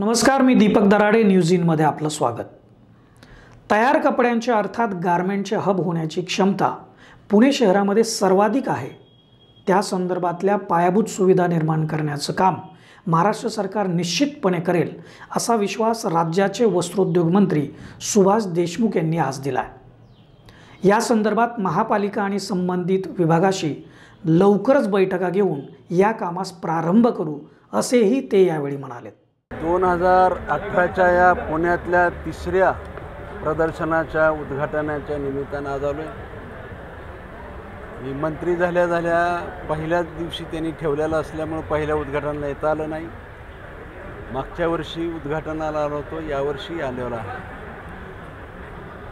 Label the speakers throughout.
Speaker 1: नमस्कार मी दीपक दराडे न्यूज इनमध्ये आपलं स्वागत. तयार कपड्यांच्या अर्थात गारमेंटचे हब होण्याची क्षमता पुणे शहरामध्ये सर्वाधिक आहे. त्या संदर्भातल्या पायाभूत सुविधा निर्माण करण्याचं काम महाराष्ट्र सरकार निश्चितपणे करेल असा विश्वास राज्याचे वस्त्रोद्योग मंत्री सुभाष देशमुख यांनी आज दिला आहे या संदर्भात महापालिका आणि संबंधित विभागाशी लवकरच बैठका घेऊन या कामास प्रारंभ करू असेही ते यावेळी म्हणालेत.
Speaker 2: दोन हजार अठराच्या या पुण्यातल्या तिसऱ्या प्रदर्शनाच्या उद्घाटनाच्या निमित्तानं आज आलो आहे मी मंत्री झाल्या झाल्या पहिल्याच दिवशी त्यांनी ठेवलेलं असल्यामुळं पहिल्या उद्घाटनाला येता आलं नाही. मागच्या वर्षी उद्घाटनाला आलो होतो यावर्षी आलेलो आहे.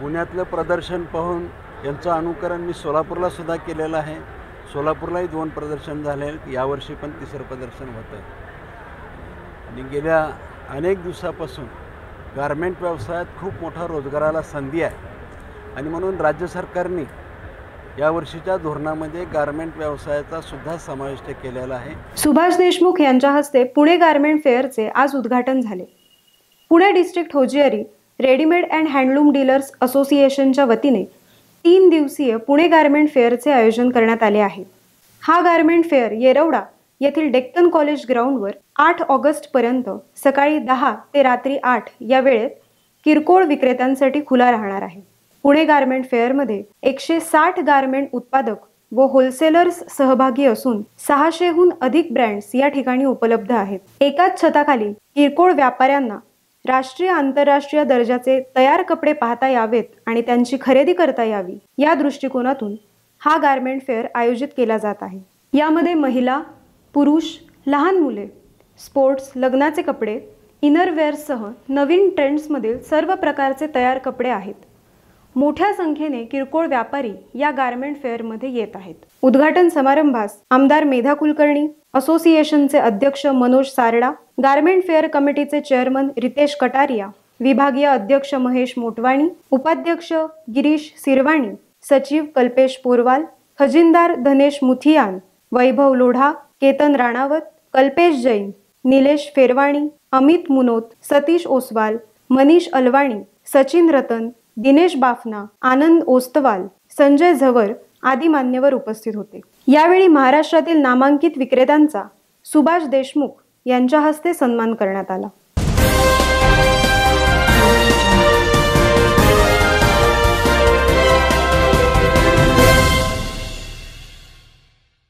Speaker 2: पुण्यातलं प्रदर्शन पाहून यांचं अनुकरण मी सोलापूरला सुद्धा केलेलं आहे. सोलापूरलाही दोन प्रदर्शन झाले आहेत यावर्षी पण तिसरं प्रदर्शन होतं आहे आणि गेल्या अनेक दिवसापासून गारमेंट व्यवसायात खूप मोठा रोजगाराला संधी आहे. आणि म्हणून राज्य सरकारने यावर्षीच्या धोरणामध्ये गारमेंट व्यवसायाचा सुद्धा समाविष्ट केलेला आहे.
Speaker 3: सुभाष देशमुख यांच्या हस्ते पुणे गारमेंट फेअरचे आज उद्घाटन झाले. Pune district hosiery readymade and handloom dealers असोसिएशनच्या वतीने तीन दिवसीय पुणे गारमेंट फेअरचे आयोजन करण्यात आले आहे. हा गारमेंट फेअर येरवडा येथील डेक्कन कॉलेज ग्राउंडवर आठ ऑगस्टपर्यंत सकाळी दहा ते रात्री आठ या वेळेत किरकोळ विक्रेत्यांसाठी खुला राहणार आहे. पुणे गारमेंट फेअरमध्ये एकशे साठ गारमेंट उत्पादक व होलसेलर्स सहभागी असून सहाशेहून अधिक ब्रँड्स या ठिकाणी उपलब्ध आहेत. एकाच छताखाली किरकोळ व्यापाऱ्यांना राष्ट्रीय आंतरराष्ट्रीय दर्जाचे तयार कपडे पाहता यावेत आणि त्यांची खरेदी करता यावी या दृष्टिकोनातून हा गारमेंट फेअर आयोजित केला जात आहे. यामध्ये महिला पुरुष लहान मुले स्पोर्ट्स लग्नाचे कपडे इनरवेअरसह नवीन ट्रेंड्समधील सर्व प्रकारचे तयार कपडे आहेत. मोठ्या संख्येने किरकोळ व्यापारी या गारमेंट फेअरमध्ये येत आहेत. उद्घाटन समारंभास आमदार मेधा कुलकर्णी असोसिएशनचे अध्यक्ष मनोज सारडा गारमेंट फेअर कमिटीचे चेअरमन रितेश कटारिया विभागीय अध्यक्ष महेश मोटवाणी उपाध्यक्ष गिरीश सिरवाणी सचिव कल्पेश पोरवाल खजिनदार धनेश मुथियान वैभव लोढा केतन राणावत कल्पेश जैन निलेश फेरवाणी अमित मुनोत सतीश ओसवाल मनीष अलवाणी सचिन रतन दिनेश बाफना आनंद ओस्तवाल संजय झवर आदी मान्यवर उपस्थित होते. यावेळी महाराष्ट्रातील नामांकित विक्रेत्यांचा सुभाष देशमुख यांच्या हस्ते सन्मान करण्यात आला.